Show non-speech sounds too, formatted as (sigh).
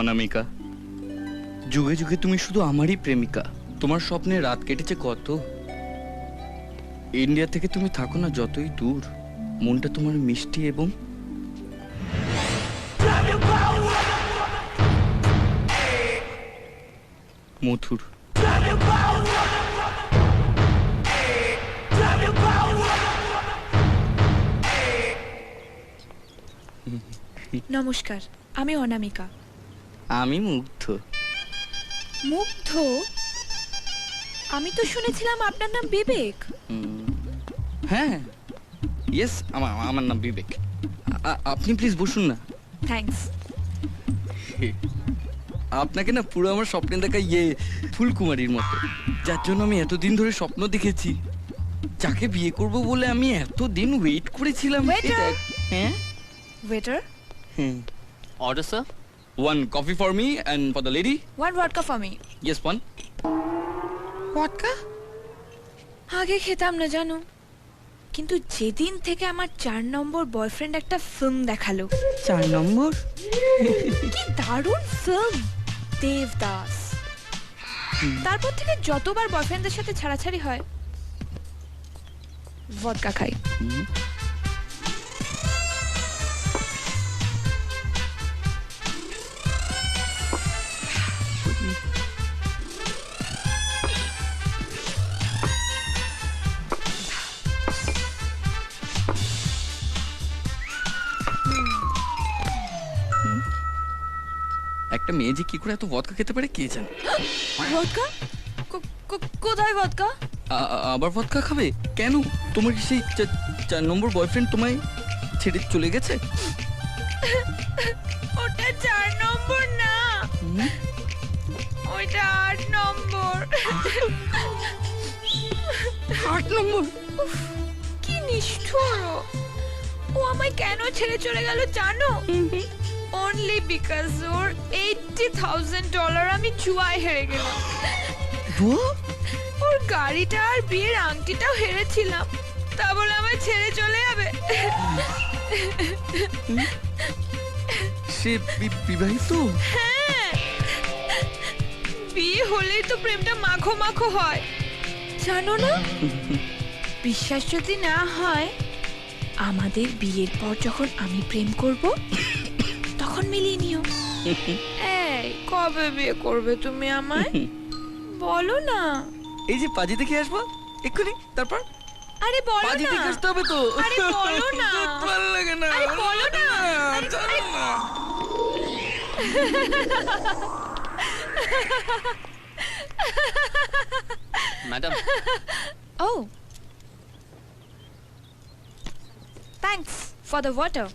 অনামিকা যুগে যুগে তুমি শুধু আমারই প্রেমিকা। তোমার স্বপ্নে রাত কেটেছে কত? ইন্ডিয়া থেকে তুমি থাকো না যতই দূর। মনটা তোমার মিষ্টি এবং মথুর নমস্কার, আমি অনামিকা। আমি মুগ্ধ। মুগ্ধ? আমি তো শুনেছিলাম আপনার নাম বিবেক। হুম, হ্যাঁ ইয়েস আমার আমার নাম বিবেক। আপনি প্লিজ বসুন না। থ্যাঙ্কস আপনাকে না পুরো আমার স্বপ্নে দেখা ইয়ে ফুলকুমারীর মতো। যার জন্য আমি এতদিন ধরে স্বপ্ন দেখেছি। যাকে বিয়ে করব বলে আমি এতদিন ওয়েট করেছিলাম। হ্যাঁ? ওয়েটার হ্যাঁ order sir? One coffee for me and for the lady one vodka for me yes one vodka আগে খেতাম না জানো। কিন্তু যেদিন থেকে আমার চার নম্বর বয়ফ্রেন্ড একটা ফিল্ম দেখাল। চার নম্বর? কি দারুণ ফিল্ম দেবদাস। তারপর থেকে যতবার বয়ফ্রেন্ডদের সাথে ছাড়াছাড়ি হয় ভদকা খাই। একটা মেয়ে যে কি করে এত ভদকা খেতে পারে কে জানে? (gasps) ভদকা কোথায় ভদকা আবার ভদকা খাবে? কেন? তোমার কি সেই চার নম্বর বয়ফ্রেন্ড তোমায় ছেড়ে চলে গেছে? (laughs) ওটা চার নম্বর না? ওইটা আট নম্বর। (laughs) আট নম্বর? কি নিষ্ঠুর। ও। আমায় কেন ছেড়ে চলে গেল জানো? অনলি বিকজ ওর এইটটি থাউজেন্ড ডলার আমি জুয়ায় হেরে গেলাম? ওর গাড়িটা আর বিয়ের আংটিটাও হেরেছিলাম। তা বলে আমায় ছেড়ে চলে যাবে। সে বিবাহিত? হ্যাঁ। বিয়ে হলেই তো প্রেমটা মাখো মাখো হয়। জানো না? বিশ্বাস যদি না হয় আমাদের বিয়ের পর যখন আমি প্রেম করব তখন মিলিয়ে নিও এই কবে বিয়ে করবে তুমি আমায় বলো না এই যে পাজি দেখে আসব এক্ষুনি তারপর আরে বলো পাজি না দেখে আসতে হবে তো আরে বলো (laughs) না। ভালো লাগে না আরে বলো না। আরে- চলো না। Madam, Oh. Thanks for the water.